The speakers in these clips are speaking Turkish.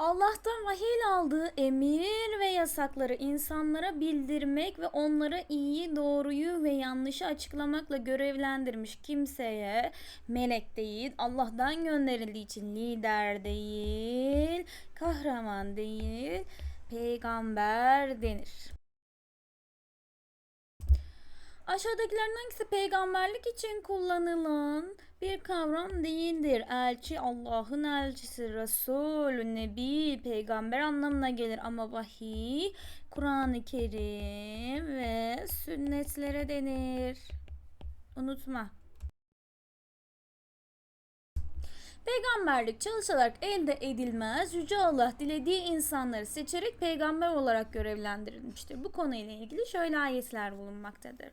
Allah'tan vahiy aldığı emir ve yasakları insanlara bildirmek ve onlara iyi, doğruyu ve yanlışı açıklamakla görevlendirmiş kimseye melek değil, Allah'tan gönderildiği için lider değil, kahraman değil, peygamber denir. Aşağıdakilerin hangisi peygamberlik için kullanılan bir kavram değildir? Elçi Allah'ın elçisi, Resul, Nebi, peygamber anlamına gelir ama vahiy, Kur'an-ı Kerim ve sünnetlere denir. Unutma. Peygamberlik çalışarak elde edilmez. Yüce Allah dilediği insanları seçerek peygamber olarak görevlendirilmiştir. Bu konuyla ilgili şöyle ayetler bulunmaktadır.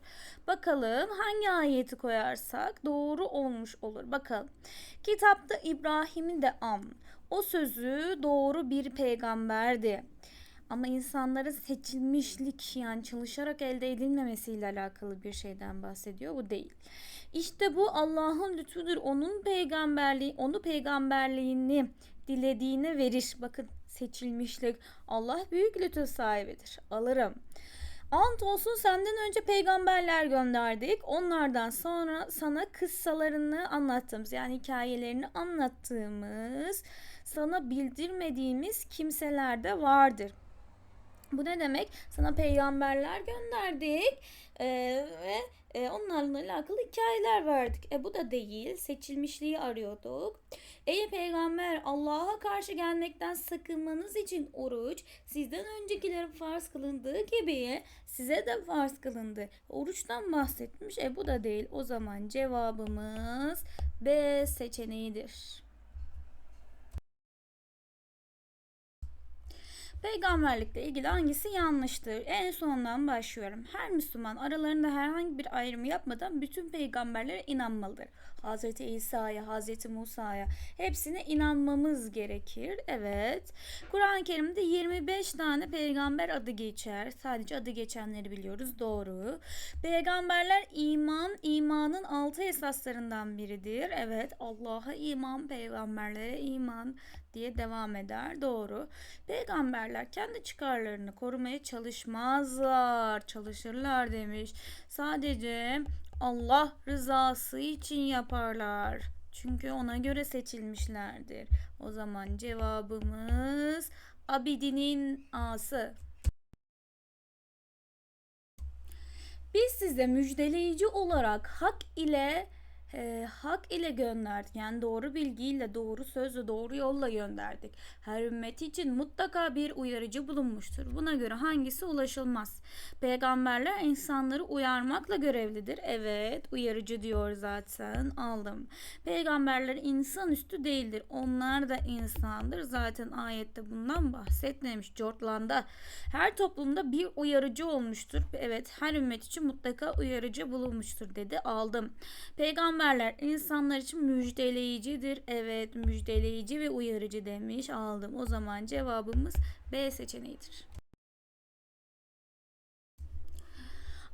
Bakalım hangi ayeti koyarsak doğru olmuş olur. Bakalım. Kitapta İbrahim'i de an. O sözü doğru bir peygamberdi. Ama insanların seçilmişlik yani çalışarak elde edilmemesiyle alakalı bir şeyden bahsediyor. Bu değil. İşte bu Allah'ın lütfudur. Onun peygamberliği, onu peygamberliğini dilediğine verir. Bakın seçilmişlik. Allah büyük lütuf sahibidir. Alırım. Ant olsun senden önce peygamberler gönderdik. Onlardan sonra sana kıssalarını anlattığımız yani hikayelerini anlattığımız sana bildirmediğimiz kimseler de vardır. Bu ne demek? Sana peygamberler gönderdik ee, ve e, onlarla alakalı hikayeler verdik. E bu da değil. Seçilmişliği arıyorduk. Ey peygamber Allah'a karşı gelmekten sakınmanız için oruç sizden öncekilerin farz kılındığı gibi size de farz kılındı. Oruçtan bahsetmiş. E bu da değil. O zaman cevabımız B seçeneğidir. Peygamberlikle ilgili hangisi yanlıştır? En sondan başlıyorum. Her Müslüman aralarında herhangi bir ayrım yapmadan bütün peygamberlere inanmalıdır. Hazreti İsa'ya, Hazreti Musa'ya hepsine inanmamız gerekir. Evet. Kur'an-ı Kerim'de 25 tane peygamber adı geçer. Sadece adı geçenleri biliyoruz. Doğru. Peygamberler iman, imanın altı esaslarından biridir. Evet. Allah'a iman, peygamberlere iman diye devam eder. Doğru. Peygamberler kendi çıkarlarını korumaya çalışmazlar. Çalışırlar demiş. Sadece Allah rızası için yaparlar. Çünkü ona göre seçilmişlerdir. O zaman cevabımız Abidinin A'sı. Biz size müjdeleyici olarak hak ile e, hak ile gönderdik. Yani doğru bilgiyle, doğru sözle, doğru yolla gönderdik. Her ümmet için mutlaka bir uyarıcı bulunmuştur. Buna göre hangisi ulaşılmaz? Peygamberler insanları uyarmakla görevlidir. Evet, uyarıcı diyor zaten. Aldım. Peygamberler insanüstü değildir. Onlar da insandır. Zaten ayette bundan bahsetmemiş. Cortlan'da her toplumda bir uyarıcı olmuştur. Evet, her ümmet için mutlaka uyarıcı bulunmuştur dedi. Aldım. Peygamber Peygamberler insanlar için müjdeleyicidir. Evet müjdeleyici ve uyarıcı demiş aldım. O zaman cevabımız B seçeneğidir.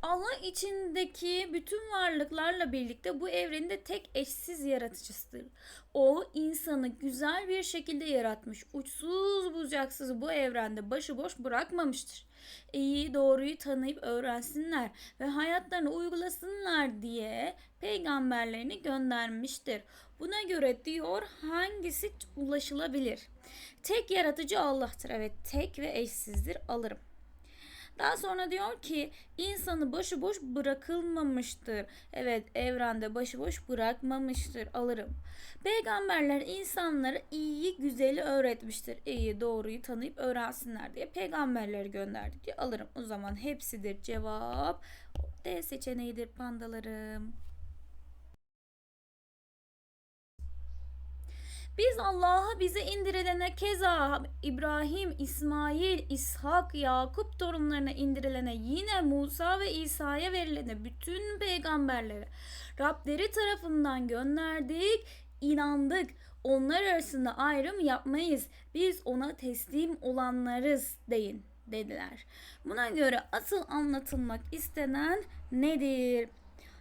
Allah içindeki bütün varlıklarla birlikte bu evrende tek eşsiz yaratıcısıdır. O insanı güzel bir şekilde yaratmış. Uçsuz bucaksız bu evrende başıboş bırakmamıştır. İyi doğruyu tanıyıp öğrensinler ve hayatlarını uygulasınlar diye peygamberlerini göndermiştir. Buna göre diyor hangisi ulaşılabilir? Tek yaratıcı Allah'tır. Evet tek ve eşsizdir alırım. Daha sonra diyor ki insanı başıboş bırakılmamıştır. Evet evrende başıboş bırakmamıştır. Alırım. Peygamberler insanlara iyiyi güzeli öğretmiştir. İyi doğruyu tanıyıp öğrensinler diye peygamberleri gönderdi diye alırım. O zaman hepsidir cevap. D seçeneğidir pandalarım. Biz Allah'a bize indirilene keza İbrahim, İsmail, İshak, Yakup torunlarına indirilene yine Musa ve İsa'ya verilene bütün peygamberlere Rableri tarafından gönderdik, inandık. Onlar arasında ayrım yapmayız. Biz ona teslim olanlarız deyin dediler. Buna göre asıl anlatılmak istenen nedir?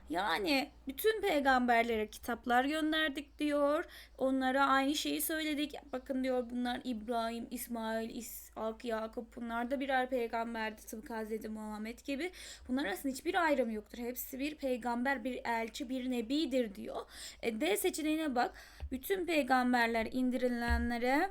Yani bütün peygamberlere kitaplar gönderdik diyor. Onlara aynı şeyi söyledik. Bakın diyor bunlar İbrahim, İsmail, İshak, Yakup bunlar da birer peygamberdi tıpkı Hazreti Muhammed gibi. Bunlar arasında hiçbir ayrım yoktur. Hepsi bir peygamber, bir elçi, bir nebidir diyor. E, D seçeneğine bak. Bütün peygamberler indirilenlere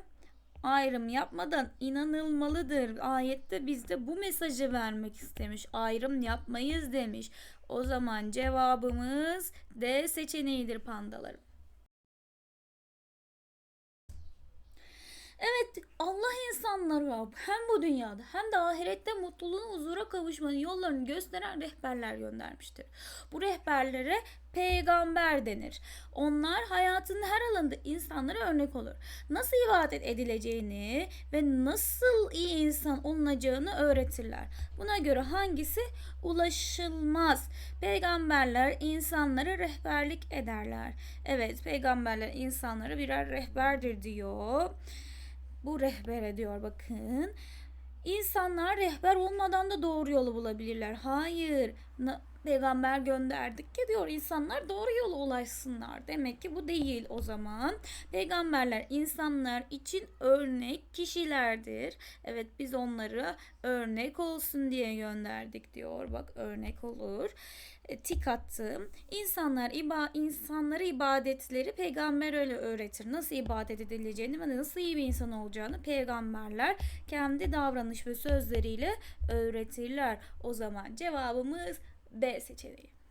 ayrım yapmadan inanılmalıdır. Ayette bizde bu mesajı vermek istemiş. Ayrım yapmayız demiş. O zaman cevabımız D seçeneğidir pandalarım. Evet Allah insanlara hem bu dünyada hem de ahirette mutluluğun huzura kavuşmanın yollarını gösteren rehberler göndermiştir. Bu rehberlere peygamber denir. Onlar hayatın her alanında insanlara örnek olur. Nasıl ibadet edileceğini ve nasıl iyi insan olunacağını öğretirler. Buna göre hangisi ulaşılmaz? Peygamberler insanlara rehberlik ederler. Evet peygamberler insanlara birer rehberdir diyor. Bu rehbere diyor bakın. İnsanlar rehber olmadan da doğru yolu bulabilirler. Hayır. Peygamber gönderdik ki diyor insanlar doğru yola ulaşsınlar. Demek ki bu değil o zaman. Peygamberler insanlar için örnek kişilerdir. Evet biz onları örnek olsun diye gönderdik diyor. Bak örnek olur. E, tik attım. İnsanlar iba insanlara ibadetleri peygamber öyle öğretir. Nasıl ibadet edileceğini ve nasıl iyi bir insan olacağını peygamberler kendi davranış ve sözleriyle öğretirler. O zaman cevabımız B seçeneği.